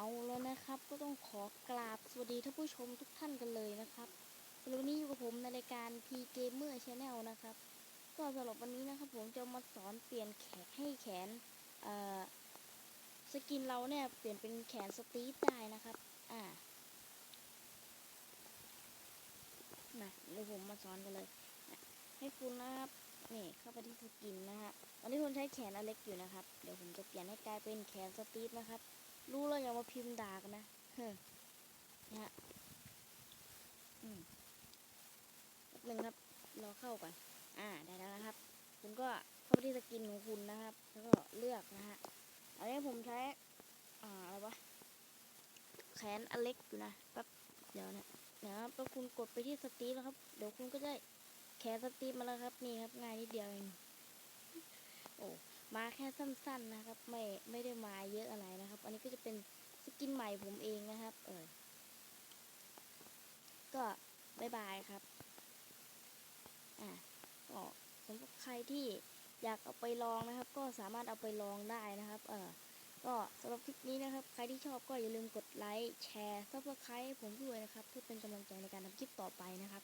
เอาแล้วนะครับ ก็ต้องขอกราบสวัสดีท่านผู้ชมทุกท่านกันเลยนะครับวันนี้อยู่กับผมในรายการ P Gamer Channel นะครับ ก็สำหรับวันนี้นะครับผมจะมาสอนเปลี่ยนแขนให้แขนเอ่อสกินเราเนี่ยเปลี่ยนเป็นแขนสตีฟได้นะครับ อ่ามาเดี๋ยวผมมาสอนกันเลยนะให้คุณนะครับนี่เข้าไปที่สกินนะฮะตอนนี้คุณใช้แขนอเล็กอยู่นะครับ เดี๋ยวผมจะเปลี่ยนให้กลายเป็นแขนสตีฟนะครับ รู้แล้วอย่ามาพิมพ์ด่ากันนะเฮ้ยนะฮะอืมแป๊บหนึงครับรอเข้าก่อนอ่าได้แล้วนะครับ คุณก็เข้าไปที่สกินของคุณนะครับ แล้วก็เลือกนะฮะอันนี้ผมใช้อ่าอะไรวะแขนอเล็กอยู่นะแป๊บเดี๋ยวนะนะครับแล้วคุณกดไปที่สตีฟแล้วครับ เดี๋ยวคุณก็ได้แขนสตีฟมาแล้วครับ นี่ครับง่ายนิดเดียวเองโอ้มาแค่สั้น ๆนะครับ ไม่ไม่ได้มาเยอะอะไรนะครับ อันนี้ก็จะ นสกินใหม่ผมเองนะครับ เออ ก็บายบายครับ อะก็สำหรับใครที่อยากเอาไปลองนะครับ ก็สามารถเอาไปลองได้นะครับ เออก็สำหรับคลิปนี้นะครับ ใครที่ชอบก็อย่าลืมกดไลค์แชร์ซับสไครต์ผมด้วยนะครับ เพื่อเป็นกำลังใจในการทำคลิปต่อไปนะครับ